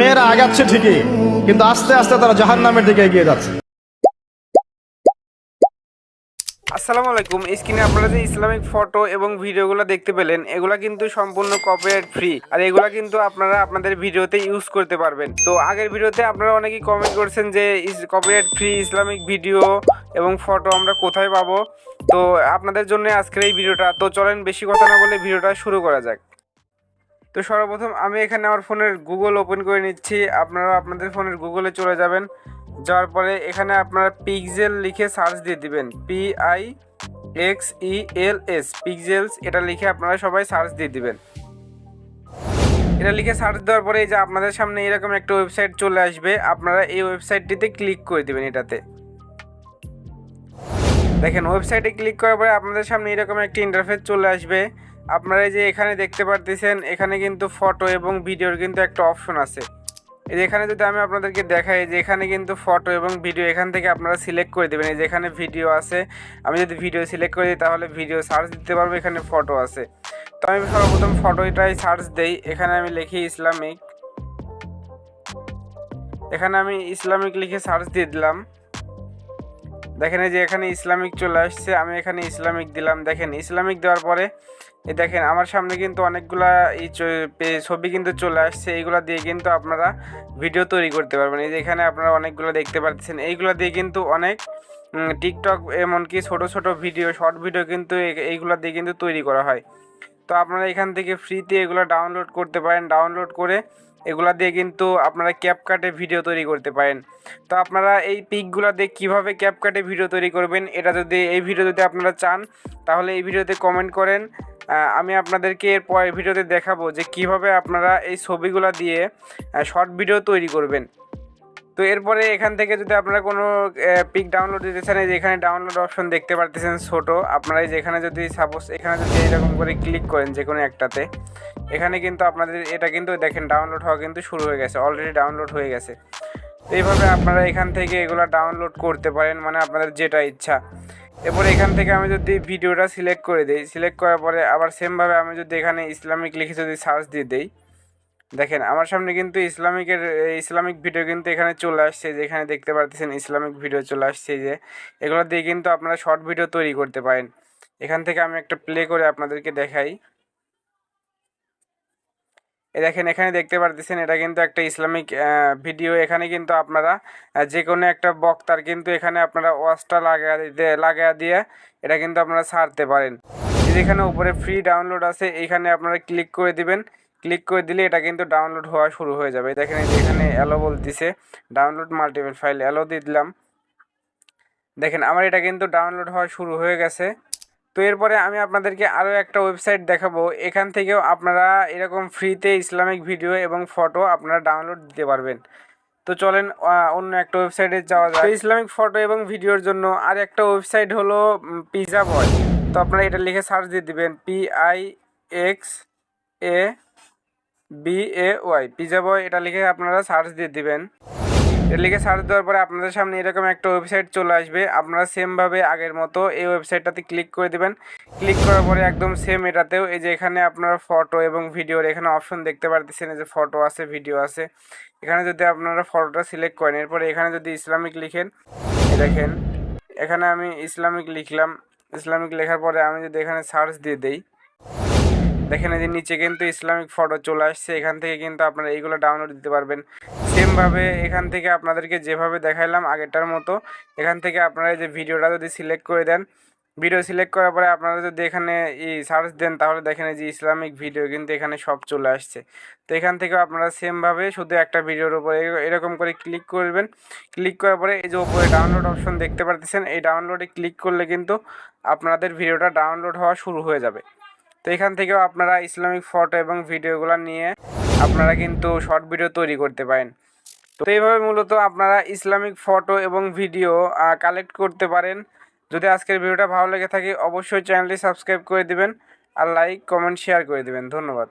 মেয়েরা আগাচ্ছে ঠিকই, কিন্তু আস্তে আস্তে তারা জাহান নামের দিকে এগিয়ে যাচ্ছে। আসসালামু আলাইকুম, স্ক্রিনে আপনারা যে ইসলামিক ফটো এবং ভিডিওগুলো দেখতে পেলেন, এগুলা কিন্তু সম্পূর্ণ কপিরাইট ফ্রি আর এগুলা কিন্তু আপনারা আপনাদের ভিডিওতে ইউজ করতে পারবেন। তো আগের ভিডিওতে আপনারা অনেকেই কমেন্ট করছেন যে কপিরাইট ফ্রি ইসলামিক ভিডিও এবং ফটো আমরা কোথায় পাবো? তো আপনাদের জন্য আজকের এই ভিডিওটা, তো চলেন বেশি কথা না বলে ভিডিওটা শুরু করা যাক। তো সর্বপ্রথম আমি এখানে আমার ফোনের গুগল ওপেন করে নিচ্ছি। আপনারা আপনাদের ফোনের গুগলে চলে যাবেন। যাওয়ার পরে এখানে আপনারা পিকজেল লিখে সার্চ দিয়ে দিবেন। P I X E L S Pixels এটা লিখে আপনারা সবাই সার্চ দিয়ে দিবেন। এটা লিখে সার্চ দেওয়ার পরে যে আপনাদের সামনে এরকম একটা ওয়েবসাইট চলে আসবে। আপনারা এই ওয়েবসাইটটিতে ক্লিক করে দিবেন এটাতে। দেখেন ওয়েবসাইটে ক্লিক করার পরে আপনাদের সামনে এরকম একটি ইন্টারফেস চলে আসবে। আপনারা যে এখানে দেখতে পারতেছেন, এখানে কিন্তু ফটো এবং ভিডিওর কিন্তু একটা অপশন আছে। এখানে যদি আমি আপনাদেরকে দেখাই যে এখানে কিন্তু ফটো এবং ভিডিও এখান থেকে আপনারা সিলেক্ট করে দেবেন। এই যে এখানে ভিডিও আছে, আমি যদি ভিডিও সিলেক্ট করে দিই, তাহলে ভিডিও সার্চ দিতে পারব, এখানে ফটো আছে। তো আমি সর্বপ্রথম ফটোটাই সার্চ দেই। এখানে আমি লিখি ইসলামিক। এখানে আমি ইসলামিক লিখে সার্চ দিয়ে দিলাম। দেখেন এই যে এখানে ইসলামিক চলে আসছে, আমি এখানে ইসলামিক দিলাম। দেখেন, ইসলামিক দেওয়ার পরে, এই দেখেন, আমার সামনে কিন্তু অনেকগুলা এই ছবি কিন্তু চলে আসছে। এইগুলা দিয়ে কিন্তু আপনারা ভিডিও তৈরি করতে পারবেন। এই যে এখানে আপনারা অনেকগুলো দেখতে পাচ্ছেন। এইগুলা দিয়ে কিন্তু অনেক টিকটক এমনকি ছোট ছোট ভিডিও, শর্ট ভিডিও কিন্তু এই- এইগুলা দিয়ে কিন্তু তৈরি করা হয়। তো আপনারা এখান থেকে ফ্রিতে এগুলো ডাউনলোড করতে পারেন। ডাউনলোড করে এগুলা দিয়ে কিন্তু আপনারা ক্যাপকাটে ভিডিও তৈরি করতে পারেন। তো আপনারা এই পিকগুলা দিয়ে কীভাবে ক্যাপকাটে ভিডিও তৈরি করবেন, এটা যদি এই ভিডিও যদি আপনারা চান, তাহলে এই ভিডিওতে কমেন্ট করেন। আমি আপনাদেরকে এর পরের ভিডিওতে দেখাবো যে কীভাবে আপনারা এই ছবিগুলা দিয়ে শর্ট ভিডিও তৈরি করবেন। তো এরপরে এখান থেকে যদি আপনারা কোনো পিক ডাউনলোড দিতে চান, এই যে এখানে ডাউনলোড অপশন দেখতে পারতেছেন ছোট, আপনারা এই যে যদি সাপোজ এখানে যদি এরকম করে ক্লিক করেন যে কোনো একটাতে, এখানে কিন্তু আপনাদের, এটা কিন্তু দেখেন ডাউনলোড হওয়া কিন্তু শুরু হয়ে গেছে অলরেডি ডাউনলোড হয়ে গেছে। তো এইভাবে আপনারা এখান থেকে এগুলো ডাউনলোড করতে পারেন মানে আপনাদের যেটা ইচ্ছা। এরপর এখান থেকে আমি যদি ভিডিওটা সিলেক্ট করে দিই সিলেক্ট করার পরে আবার সেমভাবে আমি যদি এখানে ইসলামিক লিখে যদি সার্চ দিয়ে দিই দেখেন, আমার সামনে কিন্তু ইসলামিকের ইসলামিক ভিডিও কিন্তু এখানে চলে আসছে যেখানে দেখতে পারতেছেন ইসলামিক ভিডিও চলে আসছে যে এগুলো দিয়ে কিন্তু আপনারা শর্ট ভিডিও তৈরি করতে পারেন। এখান থেকে আমি একটা প্লে করে আপনাদেরকে দেখাই। এই দেখেন, এখানে দেখতে পারতেছেন, এটা কিন্তু একটা ইসলামিক ভিডিও এখানে কিন্তু আপনারা যে কোনো একটা বক্তার কিন্তু এখানে আপনারা ওয়াচটা লাগা দিতে লাগা দিয়ে এটা কিন্তু আপনারা ছাড়তে পারেন। এই যে এখানে উপরে ফ্রি ডাউনলোড আছে, এখানে আপনারা ক্লিক করে দিবেন। ক্লিক করে দিলে এটা কিন্তু ডাউনলোড হওয়া শুরু হয়ে যাবে। দেখেন এখানে অ্যালো বলতেছে ডাউনলোড মাল্টিপল ফাইল অ্যালো দিয়ে দিলাম। দেখেন আমার এটা কিন্তু ডাউনলোড হওয়া শুরু হয়ে গেছে। তো এরপরে আমি আপনাদেরকে আরও একটা ওয়েবসাইট দেখাবো। এখান থেকেও আপনারা এরকম ফ্রিতে ইসলামিক ভিডিও এবং ফটো আপনারা ডাউনলোড দিতে পারবেন। তো চলেন অন্য একটা ওয়েবসাইটে যাওয়া যায় ইসলামিক ফটো এবং ভিডিওর জন্য আর একটা ওয়েবসাইট হলো পিজা বয় তো আপনারা এটা লিখে সার্চ দিয়ে দিবেন P I X A B A Y Pixabay এটা লিখে আপনারা সার্চ দিয়ে দিবেন। এটা লিখে সার্চ দেওয়ার পরে আপনাদের সামনে এরকম একটা ওয়েবসাইট চলে আসবে। আপনারা সেমভাবে আগের মতো এই ওয়েবসাইটটাতে ক্লিক করে দিবেন। ক্লিক করার পরে একদম সেম এটাতেও এই যে এখানে আপনারা ফটো এবং ভিডিওর এখানে অপশন দেখতে পারতেছেন যে ফটো আছে ভিডিও আছে। এখানে যদি আপনারা ফটোটা সিলেক্ট করেন, এরপরে এখানে যদি ইসলামিক লিখেন দেখেন, এখানে আমি ইসলামিক লিখলাম। ইসলামিক লেখার পরে আমি যদি এখানে সার্চ দিয়ে দেই দেখেন এই যে নিচে কিন্তু ইসলামিক ফটো চলে আসছে, এখান থেকে কিন্তু আপনারা এইগুলো ডাউনলোড দিতে পারবেন। সেমভাবে এখান থেকে আপনাদেরকে যেভাবে দেখাইলাম আগেরটার মতো, এখান থেকে আপনারা এই যে ভিডিওটা যদি সিলেক্ট করে দেন ভিডিও সিলেক্ট করার পরে আপনারা যদি এখানে ই সার্চ দেন, তাহলে দেখেন এই যে ইসলামিক ভিডিও কিন্তু এখানে সব চলে আসছে। তো এখান থেকে আপনারা সেমভাবে শুধু একটা ভিডিওর উপরে এরকম করে ক্লিক করবেন। ক্লিক করার পরে এই যে উপরে ডাউনলোড অপশন দেখতে পারতেছেন, এই ডাউনলোডে ক্লিক করলে কিন্তু আপনাদের ভিডিওটা ডাউনলোড হওয়া শুরু হয়ে যাবে। তো এখান থেকেও আপনারা ইসলামিক ফটো এবং ভিডিওগুলো নিয়ে আপনারা কিন্তু শর্ট ভিডিও তৈরি করতে পারেন। তো এইভাবে মূলত আপনারা ইসলামিক ফটো এবং ভিডিও কালেক্ট করতে পারেন। যদি আজকের ভিডিওটা ভালো লেগে থাকে, অবশ্যই চ্যানেলটি সাবস্ক্রাইব করে দিবেন আর লাইক, কমেন্ট, শেয়ার করে দিবেন। ধন্যবাদ।